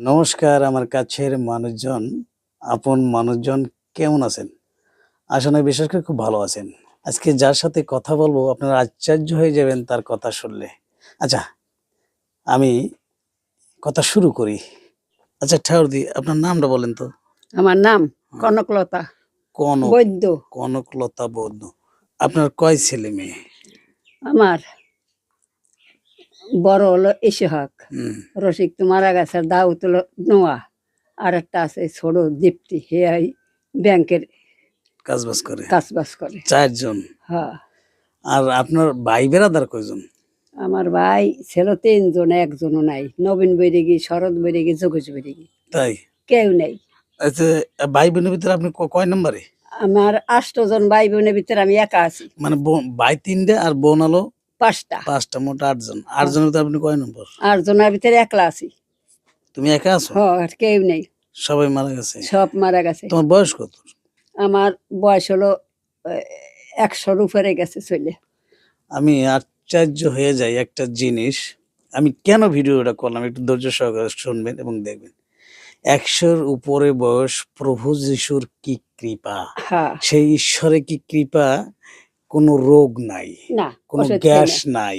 নমস্কার আমার কাছের মানুষজন আপন মানুষজন কেমন আছেন? আসলে বিশেষ করে খুব ভালো আছেন। আজকে যার সাথে কথা বলব আপনারা আশ্চর্য হয়ে যাবেন তার কথা শুনলে। আচ্ছা আমি কথা শুরু করি। আচ্ছা ঠাকুরদি আপনার নামটা বলেন তো। আমার নাম কনকলতা। কনক বৈদ্য। কনকলতা বৌদ্ধ আপনার কয় ছেলে মেয়ে? আমার বড় হলো ইসহাক। হুম, রসিক তো মারা গেছে দাউদ হলো নোয়া। আর একটা আছে ছোট দীপ্তি হে ব্যাংকের কাজ বাজ করে। কাজ বাজ করে। চারজন। হ্যাঁ। আর আপনার ভাই বেরাদার কয়জন? আমার ভাই ছিল তিনজন একজনও নাই। নবীন বৈরাগী শরৎ বৈরাগী যোগেশ বৈরাগী। তাই? কেউ নেই। আচ্ছা ভাই বোনের ভিতরে আপনি কয় নম্বরে? আমার আষ্টজন ভাই বোনের ভিতরে আমি একা আছি। মানে ভাই তিনটে আর বোন হলো পাঁচটা। পাঁচটা মোট আটজন। আটজনের ভিতরে আপনি কয় নম্বর? আর জনের ভিতরে একলা আছি। তুমি একা আছো? হ আর কেউ নেই। সবাই মারা গেছে। সব মারা গেছে। তোমার বয়স কত? আমার বয়স হলো একশোর উপরে গেছে চলে। আমি আশ্চর্য হয়ে যাই একটা জিনিস। আমি কেন ভিডিওটা করলাম? একটু ধৈর্য সহকারে শুনবেন এবং দেখবেন। একশোর উপরে বয়স প্রভু যিশুর কি কৃপা। হ্যাঁ। সেই ঈশ্বরে কি কৃপা? কোনো রোগ নাই কোনো গ্যাস নাই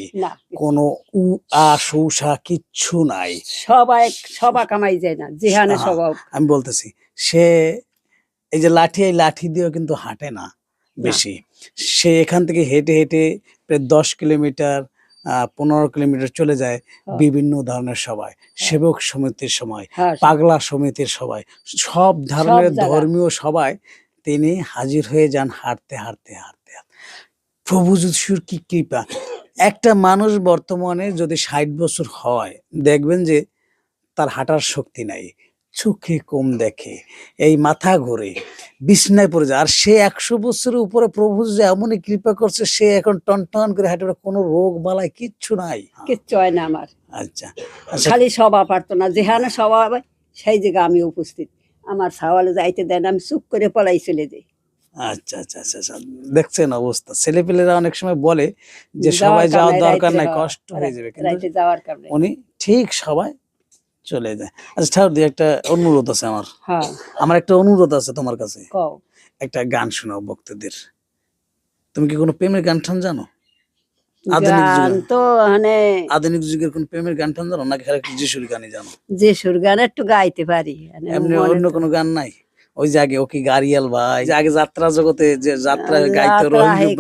কোনো উ কিচ্ছু নাই সবাই সবা কামাই যায় না যেহানে হ্যাঁ। স্বভাব আমি বলতেছি সে এই যে লাঠি এই লাঠি দিয়েও কিন্তু হাঁটে না বেশি সে এখান থেকে হেঁটে হেঁটে প্রায় দশ কিলোমিটার পনেরো কিলোমিটার চলে যায় হ্যাঁ। বিভিন্ন ধরনের সবাই সেবক সমিতির সময় হ্যাঁ পাগলা সমিতির সবাই সব ধরনের ধর্মীয় সবাই তিনি হাজির হয়ে যান হাঁটতে হাঁটতে হাঁটতে হাঁটতে। প্রভু যিশুর কি কৃপা? একটা মানুষ বর্তমানে যদি ষাট বছর হয় দেখবেন যে তার হাঁটার শক্তি নাই। চোখে কম দেখে এই মাথা ঘোরে বিছনায় পড়ে যায়। আর সে একশো বছরের উপরে প্রভু যে এমনই কৃপা করছে সে এখন টন টন করে হাঁটে কোনো রোগ বালাই কিচ্ছু নাই। কিচ্ছু হয় না আমার। আচ্ছা। আচ্ছা। খালি সভা পারতো না যেহানে সভা হবে সেই জায়গায় আমি উপস্থিত। আমার সাওয়ালে যাইতে দেন আমি চুপ করে পলাই চলে যাই। আচ্ছা আচ্ছা আচ্ছা আচ্ছা। দেখছেন অবস্থা। ছেলেপেলেরা অনেক সময় বলে যে সবাই যাওয়ার দরকার নাই কষ্ট হয়ে যাবে। কিন্তু উনি ঠিক সবাই চলে যায়। আচ্ছা ঠাকুর দিয়ে একটা অনুরোধ আছে আমার। হ্যাঁ। আমার একটা অনুরোধ আছে তোমার কাছে। একটা গান শোনাও ভক্তদের। তুমি কি কোনো প্রেমের গান টান জানো? আধুনিক গান যুগে তো মানে আধুনিক যুগের কোন প্রেমের গান টান জানো? নাকি খালি একটু যিশুর গানই জানো? যেসুর গান একটু গাইতে পারি। মানে এমনি অন্য কোনো গান নাই? ওই যে আগে ও কি গাড়িয়াল ভাই? যে আগে যাত্রা জগতে যে যাত্রা গাইতো রহিম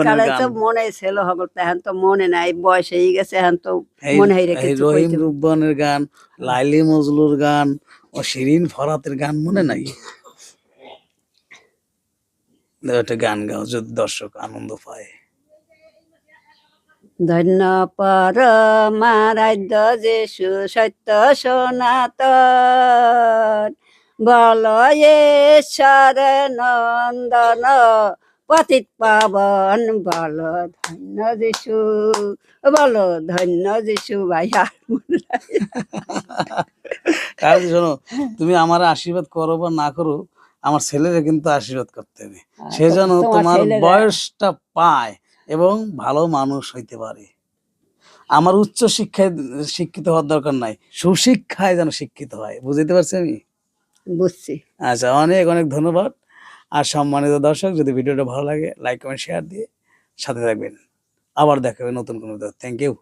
মনে ছিল হগল এখন তো মনে নাই বয়স হয়ে গেছে এখন তো মনে রহিম রুব্বানের গান লাইলি মজলুর গান ও শিরিন ফরাতের গান মনে নাই? একটা গান গাও যদি দর্শক আনন্দ পায়। ধন্য পর মারাধ্য যিশু সত্য সনাতন বল ঈশ্বর নন্দন পতিত পাবন বল ধন্য যিশু বল ধন্য যিশু ভাই আর শোনো তুমি আমার আশীর্বাদ করো বা না করো আমার ছেলেরা কিন্তু আশীর্বাদ করতে হবে। সে যেন তোমার বয়সটা পায় এবং ভালো মানুষ হইতে পারে। আমার উচ্চ শিক্ষায় শিক্ষিত হওয়ার দরকার নাই সুশিক্ষায় যেন শিক্ষিত হয় বুঝতে পারছি আমি? বুঝছি। আচ্ছা অনেক অনেক ধন্যবাদ। আর সম্মানিত দর্শক, যদি ভিডিওটা ভালো লাগে লাইক কমেন্ট শেয়ার দিয়ে সাথে থাকবেন। আবার দেখাবে নতুন কোনো থ্যাংক ইউ